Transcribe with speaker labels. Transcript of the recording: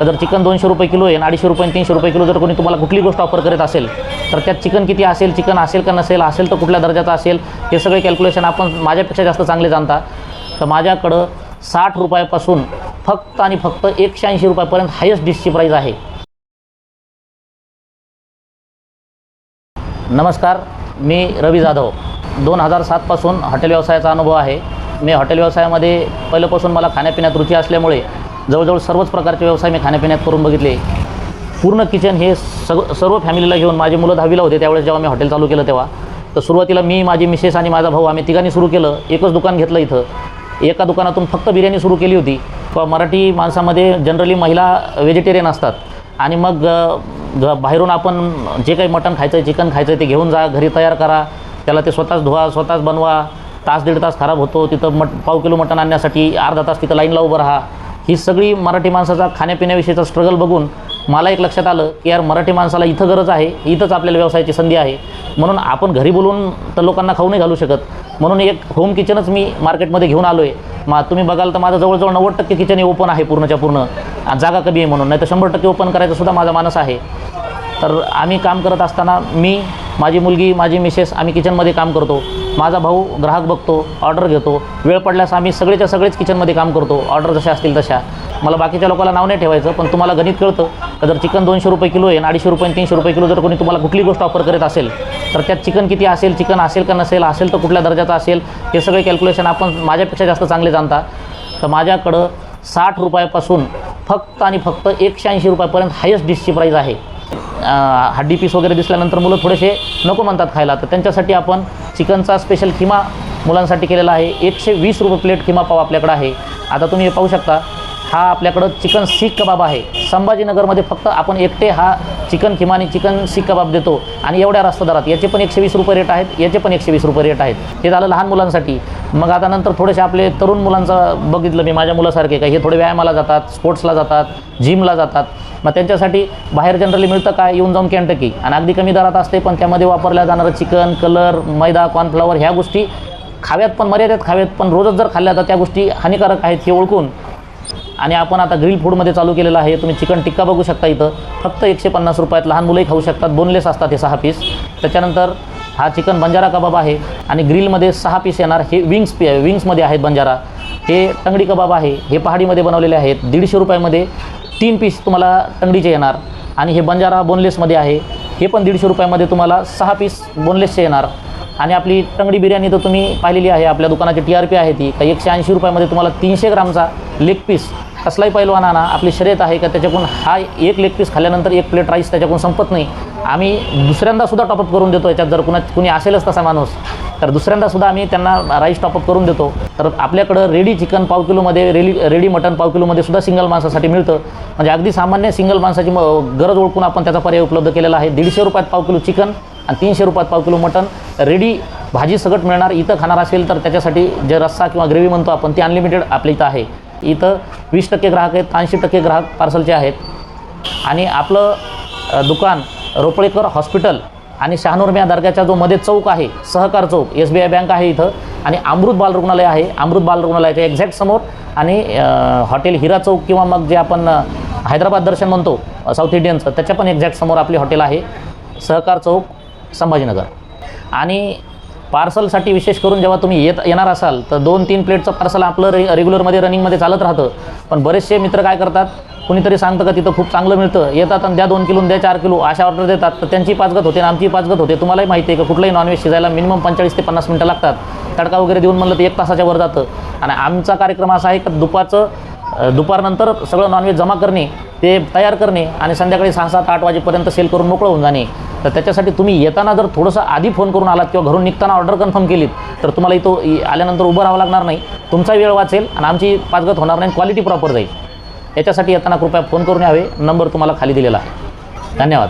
Speaker 1: जर चिकन दोनशे रुपये किलो आहे आणि अडीचशे रुपये तीनशे रुपये किलो जर कोणी तुम्हाला कुठली गोष्ट ऑफर करत असेल तर त्यात चिकन किती असेल चिकन असेल का नसेल असेल तर कुठल्या दर्जाचं असेल हे सगळे कॅल्क्युलेशन आपण माझ्यापेक्षा जास्त चांगले जाणता. तर माझ्याकडं साठ रुपयापासून फक्त आणि फक्त एकशे ऐंशी रुपयापर्यंत हायेस्ट डिशची प्राईज आहे. नमस्कार मी रवी जाधव. दोन हजार सातपासून हॉटेल व्यवसायाचा अनुभव आहे. मी हॉटेल व्यवसायामध्ये पहिल्यापासून मला खाण्यापिण्यात रुची असल्यामुळे जवळजवळ सर्वच प्रकारचे व्यवसाय मी खाण्यापिण्यात करून बघितले. पूर्ण किचन हे सग सर्व फॅमिलीला घेऊन माझी मुलं दहावीला होते त्यावेळेस जेव्हा मी हॉटेल चालू केलं तेव्हा. तर सुरुवातीला मी माझी मिसेस आणि माझा भाऊ आम्ही तिघांनी सुरू केलं. एकच दुकान घेतलं इथं. एका दुकानातून फक्त बिर्याणी सुरू केली होती. प मराठी माणसामध्ये जनरली महिला व्हेजिटेरियन असतात. आणि मग बाहेरून आपण जे काही मटण खायचं आहे चिकन खायचं आहे ते घेऊन जा घरी तयार करा. त्याला ते स्वतःच धुवा स्वतःच बनवा. तास दीड तास खराब होतो. तिथं मट पाव किलो मटण आणण्यासाठी अर्धा तास तिथं लाईनला उभं राहा. ही सगळी मराठी माणसाचा खाण्यापिण्याविषयीचा स्ट्रगल बघून मला एक लक्षात आलं की यार मराठी माणसाला इथं गरज आहे इथंच आपल्याला व्यवसायाची संधी आहे. म्हणून आपण घरी बोलून तर लोकांना खाऊ नाही घालू शकत. म्हणून एक होम किचनच मी मार्केटमध्ये घेऊन आलो आहे मा तुम्ही बघाल तर माझं जवळजवळ नव्वद टक्के किचन हे ओपन आहे पूर्णच्या पूर्ण. आणि जागा कमी आहे म्हणून. नाही तर शंभर टक्के ओपन करायचं सुद्धा माझा मानस आहे. तर आम्ही काम करत असताना मी माझी मुलगी माझी मिसेस आम्ही किचनमध्ये काम करतो. माझा भाऊ ग्राहक बघतो ऑर्डर घेतो वेळ पडल्यास आम्ही सगळेच्या सगळेच किचनमध्ये काम करतो ऑर्डर जशा असतील तशा. मला बाकीच्या लोकांना नाव नाही ठेवायचं पण तुम्हाला गणित कळतं का जर चिकन दोनशे रुपये किलो आहे आणि अडीचशे रुपये तीनशे रुपये किलो जर कोणी तुम्हाला कुठली गोष्ट ऑफर करत असेल तर त्यात चिकन किती असेल चिकन असेल का नसेल असेल तर कुठल्या दर्जाचं असेल हे सगळे कॅल्क्युलेशन आपण माझ्यापेक्षा जास्त चांगले जाणता. तर माझ्याकडं साठ रुपयापासून फक्त आणि फक्त एकशे ऐंशी रुपयापर्यंत हायेस्ट डिशची प्राईज आहे. हड्डी पीस वगैरे दिसल्यानंतर मुलं थोडेसे नको म्हणतात खायला. तर त्यांच्यासाठी आपण चिकनचा स्पेशल किमा मुलांसाठी केलेला आहे. एकशे वीस रुपये प्लेट किमा पाव आपल्याकडं आहे. आता तुम्ही हे पाहू शकता. हा आपल्याकडं चिकन सीख कबाब आहे. संभाजीनगरमध्ये फक्त आपण एकटे हा चिकन किमानी चिकन सीख कबाब देतो. आणि एवढ्या रास्त दरात याचे पण एकशे वीस रुपये रेट आहेत याचे पण एकशे वीस रुपये रेट आहेत. हे झालं लहान मुलांसाठी. मग आता नंतर थोडेसे आपले तरुण मुलांचं बघितलं मी माझ्या मुलासारखे का हे थोडे व्यायामाला जातात स्पोर्ट्सला जातात जिमला जातात. मग त्यांच्यासाठी बाहेर जनरली मिळतं काय येऊन जाऊन कॅन्टकी आणि अगदी कमी दरात असते पण त्यामध्ये वापरल्या जाणारं चिकन कलर मैदा कॉर्नफ्लॉवर ह्या गोष्टी खाव्यात पण मर्यादेत खाव्यात पण रोजच जर खाल्ल्या तर त्या गोष्टी हानिकारक आहेत हे ओळखून. आणि आपण आता ग्रिल फूडमध्ये चालू केलेलं आहे. तुम्ही चिकन टिक्का बघू शकता इथं. फक्त एकशे पन्नास रुपयात लहान मुलंही खाऊ शकतात. बोनलेस असतात हे सहा पीस त्याच्यानंतर हा चिकन बंजारा कबाब आहे आणि ग्रिलमध्ये सहा पीस येणार. हे विंग्स पी विंग्समध्ये आहेत बंजारा. हे टंगडी कबाब आहे. हे पहाडीमध्ये बनवलेले आहेत. दीडशे रुपयामध्ये तीन पीस तुम्हाला टंगडीचे येणार. आणि हे बंजारा बोनलेसमध्ये आहे. हे पण दीडशे रुपयामध्ये तुम्हाला सहा पीस बोनलेसचे येणार. आणि आपली टंगडी बिर्याणी तर तुम्ही पाहिलेली आहे. आपल्या दुकानाची टी आर पी आहे ती. का एकशे ऐंशी रुपयामध्ये तुम्हाला तीनशे ग्रामचा लेग पीस कसलाही पैलवान आणा आपली शर्यत आहे का त्याच्याकडून हा एक लेग पीस खाल्ल्यानंतर एक प्लेट राईस त्याच्याकडून संपत नाही. आम्ही दुसऱ्यांदासुद्धा टॉपअप करून देतो याच्यात जर कुणा कुणी असेलच तसा माणूस तर दुसऱ्यांदासुद्धा आम्ही त्यांना राईस टॉपअप करून देतो. तर आपल्याकडं रेडी चिकन पाव किलोमध्ये रेडी रेडी मटन पाव किलोमध्ये सुद्धा सिंगल माणसासाठी मिळतं. म्हणजे अगदी सामान्य सिंगल माणसाची म गरज ओळखून आपण त्याचा पर्याय उपलब्ध केलेला आहे. दीडशे रुपयात पाव किलो चिकन आणि तीनशे रुपयात पाव किलो मटन रेडी भाजी सगट मिळणार इथं खाणार असेल तर त्याच्यासाठी जे रस्सा किंवा ग्रेव्ही म्हणतो आपण ती अनलिमिटेड आपल्या इथं आहे. इथं वीस टक्के ग्राहक आहेत ऐंशी टक्के ग्राहक पार्सलचे आहेत. आणि आपलं दुकान रोपळेकर हॉस्पिटल आणि शहानूरम्या दर्ग्याचा जो मध्ये चौक आहे Sahakar Chowk S B I bank आहे इथं. आणि अमृत बाल रुग्णालय आहे अमृत बाल रुग्णालयाच्या एक्झॅक्ट समोर. आणि हॉटेल हिरा चौक किंवा मग जे आपण हैदराबाद दर्शन म्हणतो साऊथ इंडियनचं त्याच्या पण एक्झॅक्ट समोर आपली हॉटेल आहे सहकार चौक संभाजीनगर. आणि पार्सलसाठी विशेष करून जेव्हा तुम्ही येत येणार असाल तर दोन तीन प्लेटचं पार्सल आपलं रे रेग्युलरमध्ये रनिंगमध्ये चालत राहतं. पण बरेचसे मित्र काय करतात कुणीतरी सांगतं का तिथं खूप चांगलं मिळतं येतात आणि द्या दोन किलो द्या चार किलो अशा ऑर्डर देतात. तर त्यांची पाचगत होते आणि आमची पाचगत होते. तुम्हालाही माहिती आहे का कुठलंही नॉनव्हेज शिजायला मिनिमम पंचेचाळीस ते पन्नास मिनटं लागतात. तडका वगैरे देऊन म्हणलं तर एक तासाच्या वर जातं. आणि आमचा कार्यक्रम असा आहे का दुपारचं दुपारनंतर सगळं नॉनव्हेज जमा करणे ते तयार करणे आणि संध्याकाळी सहा सात आठ वाजेपर्यंत सेल करून मोकळं होऊन जाणे. तर त्याच्यासाठी तुम्ही येताना जर थोडंसं आधी फोन करून आलात किंवा घरून निघताना ऑर्डर कन्फर्म केलीत तर तुम्हाला इथं आल्यानंतर उभं राहावं लागणार नाही. तुमचा वेळ वाचेल आणि आमची पाचगत होणार नाही क्वालिटी प्रॉपर जाईल. याच्यासाठी येताना कृपया फोन करून यावे. नंबर तुम्हाला खाली दिलेला आहे. धन्यवाद.